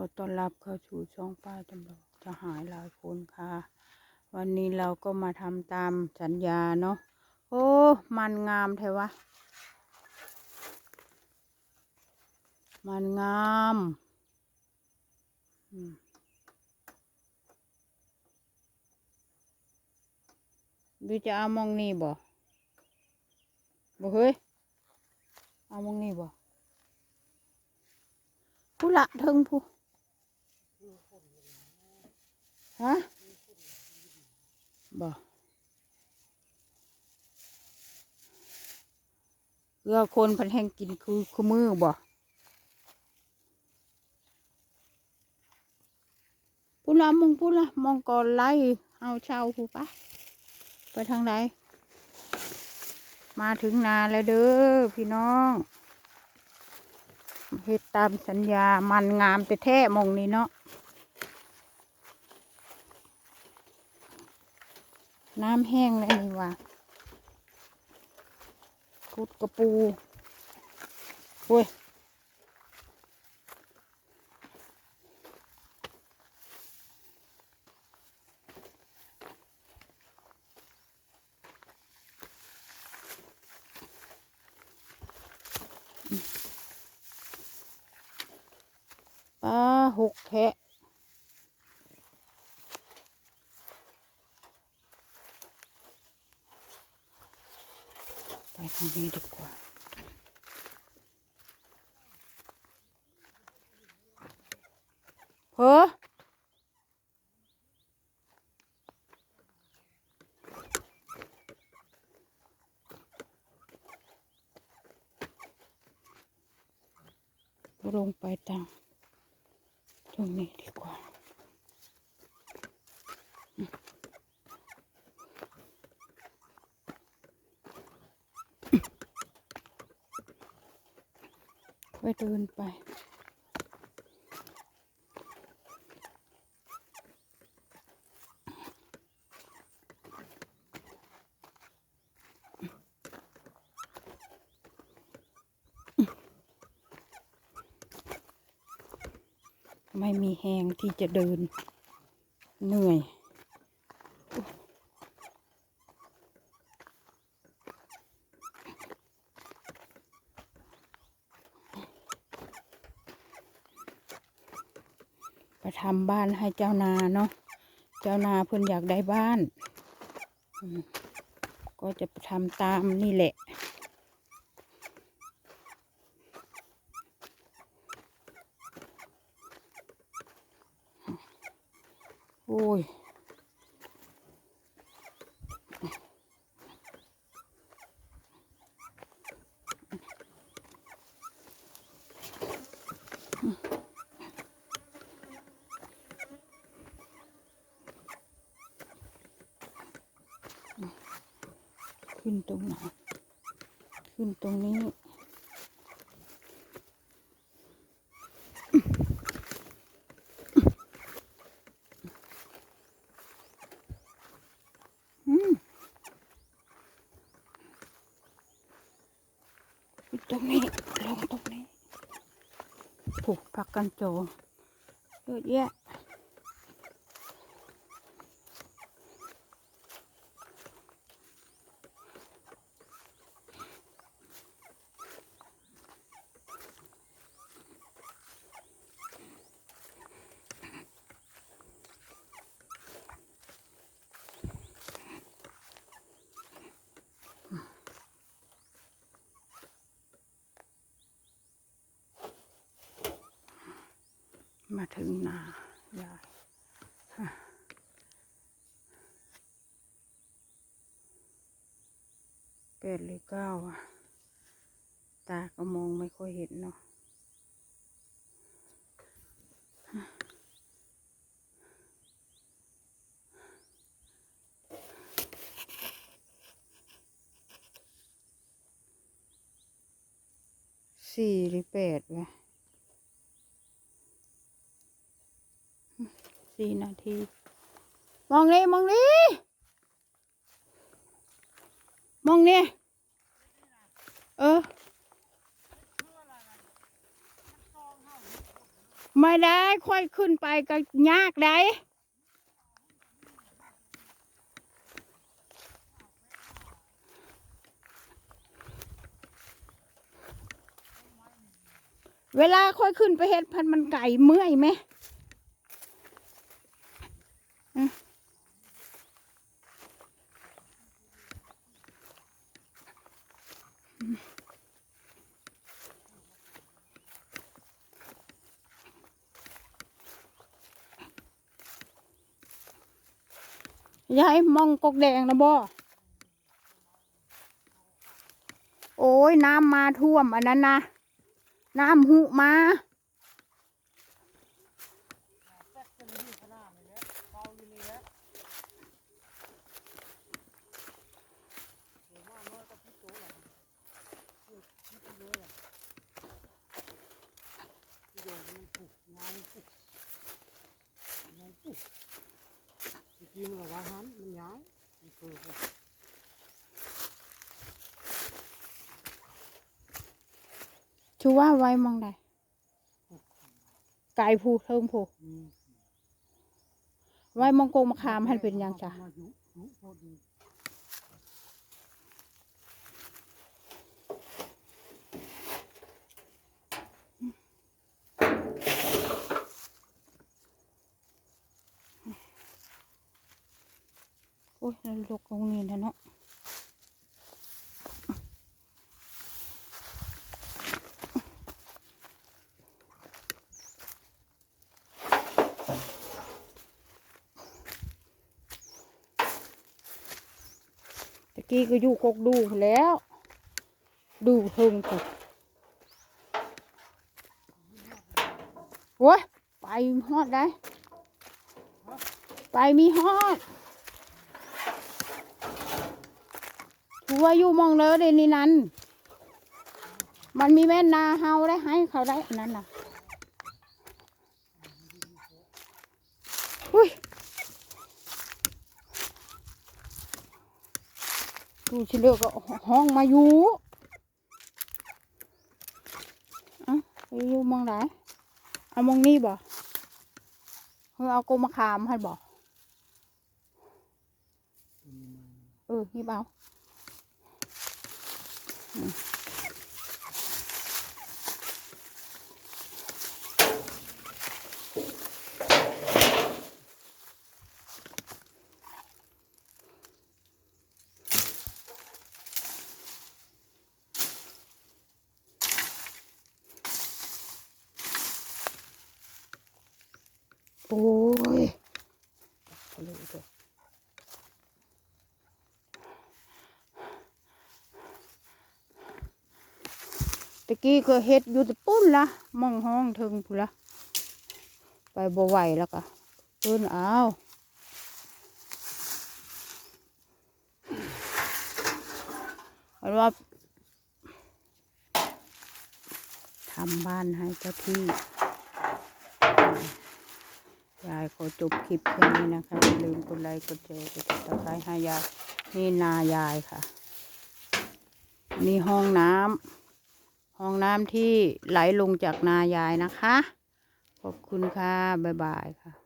อต้อนรับเข้าสู่ช่องป้าจำลองจะหายหลายคนค่ะ วันนี้เราก็มาทำตามสัญญาเนาะโอ้ มันงามแท้วะ มันงามอืมวิจะเอามองนี่บ่บ่เฮ้ยเอามองนี่บ่ผู้ละเทิงผู้ ฮะบ่เรือคนพันแห่งกินคือคือมือบ่ผู้ละมองผู้ละมองก่อนไล่เอาเช่าผู้ปะไปทางไหนมาถึงนาแล้วเด้อพี่น้องเฮ็ดตามสัญญามันงามแต่แท้มองนี้เนาะ น้ำแห้งแล้วนี่ว่ะคุดกระปูโอ้ยปลาหกแทะ ทางนี้ดีกว่าเพอลงไปทางตรงนี้ดีกว่า ค่อยเดินไป ไม่มีแหงที่จะเดินเหนื่อย ไปทำบ้านให้เจ้านาเนาะเจ้านาเพิ่นอยากได้บ้านก็จะไปทำตามนี่แหละโอ้ย ขึ้นตรงไหน ขึ้นตรงนี้อืมขึ้นตรงนี้ ลงตรงนี้ ผูกผักกันโจเยอะแยะ มาถึงนายายฮะแปดหรือเก้าอะ ตาก็มองไม่ค่อยเห็นเนาะฮะสี่หรือแปดวะ สี่นาที มองนี่มองนี่มองนี่เออ ไม่ได้ค่อยขึ้นไปก็ยากได้เวลาค่อยขึ้นไปเฮ็ดพันมันไก่เมื่อยไหมอืม ยายมองกกแดงนะบ่โอ้ยน้ำมาท่วมอันนั้นนะ น้ำหุมา กินกับว่าหันมันย้ายมันคือชูว่าไว้มองได้ไก่ผูเทิงผูอืมไว้มองกงมะขามให้เป็นหยังจ้ะ มายุยุพอดี โอ้ยเราลกลงนี่นะเนาะตะกี้ก็อยู่กกดูพู้นแล้ว ดูเทิงผูโอ้ยไปฮอดได้ ไปมีฮอด ถือว่าอยู่มองเลยเดนี่นั้น มันมีแม่นาเฮาได้ให้เขาได้อันนั้นน่ะอุ้ยดูชิเลกก็ห้องมาอยู่อะไปอยู่มองไหนเอามองนี่บ่เออเอากมะขามให้บ่เออนี่เปล่า โอ้ยเอาเลยเถอะตะ กี้ก็เฮ็ดอยู่แต่ปุ้นละมองห้องถึงพุ่นละไปบ่ไหวแล้วก็เอิ้นเอาเอาว่าทำบ้านให้เจ้าที่ยายขอจบคลิปแค่นี้นะคะอย่าลืมกดไลค์กดแชร์กดติดตามให้ยายนี่นายายค่ะ นี่ห้องน้ำ ห้องน้ำที่ไหลลงจากนายายนะคะ ขอบคุณค่ะ บ๊ายบายค่ะ